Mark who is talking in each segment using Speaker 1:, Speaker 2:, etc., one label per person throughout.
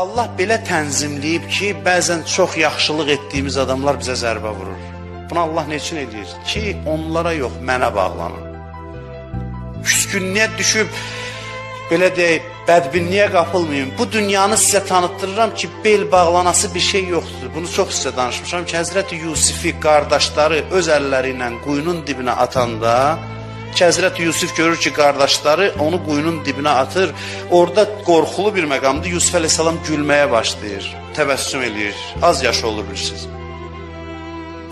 Speaker 1: Allah belə tənzimləyib ki, bəzən çox yaxşılıq etdiyimiz adamlar bizə zərbə vurur. Bunu Allah nə üçün eləyir? Ki, onlara yox, mənə bağlanın. Küskünlüyə düşüb belə deyək, bədbinliyə qapılmayın. Bu dünyanı sizə tanıtdırıram ki, bel bağlanası bir şey yoxdur. Bunu çox sizə danışmışam ki, Həzrəti Yusifi qardaşları öz əlləri ilə quyunun dibinə atanda ki, Həzrəti Yusif görür ki, qardaşları onu quyunun dibinə atır. Orada qorxulu bir məqamda Yusuf əleyhissalam gülməyə başlayır, təbəssüm eləyir. Az yaşı olur bilirsiniz.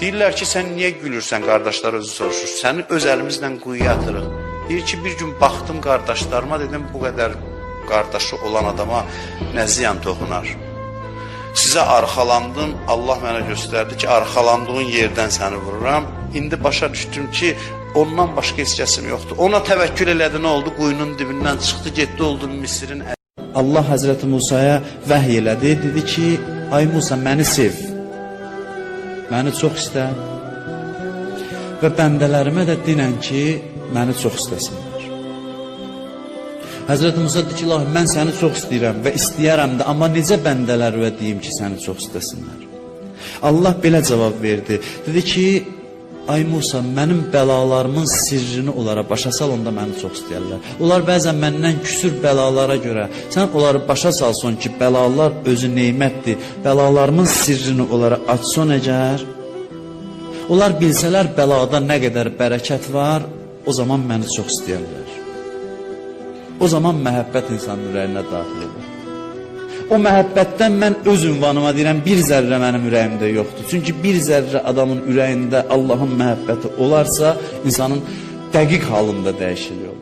Speaker 1: Deyirlər ki, sən niyə gülürsən, qardaşlar özü soruşur. Səni öz əlimizlə quyuya atırıq. Deyir ki, bir gün baxdım qardaşlarıma, dedim bu qədər qardaşı olan adama nə ziyan toxunar. Sizə arxalandım, Allah mənə göstərdi ki, arxalandığın yerdən səni vururam. İndi başa düşdüm ki, ondan başqa heç kəsim yoxdur. Ona təvəkkül elədi, nə oldu? Quyunun dibindən çıxdı, getdi oldu Misirin
Speaker 2: Allah Həzrəti Musaya vəhy elədi, dedi ki, ay Musa məni sev. Məni çox istə. Və bəndələrimə də dinən ki, məni çox istəsinlər. Həzrəti Musa dedi ki, ilahi, mən səni çox istəyirəm və istəyərəm də, amma necə bəndələrə deyim ki, səni çox istəsinlər? Allah belə cavab verdi. Dedi ki, Ay Musa, mənim bəlalarımın sirrini onlara başa sal, onda məni çox istəyərlər. Onlar bəzən məndən küsür bəlalara görə, sən onları başa salson ki, bəlalar özü neymətdir. Bəlalarımın sirrini onlara açson əgər, onlar bilsələr bəlada nə qədər bərəkət var, o zaman məni çox istəyərlər. O zaman məhəbbət insanın ürəyinə daxil olur. O məhəbbətdən mən öz ünvanıma deyirəm, bir zərrə mənim ürəyimdə yoxdur. Çünki bir zərrə adamın ürəyində Allahın məhəbbəti olarsa, insanın dəqiq halında dəyişilir.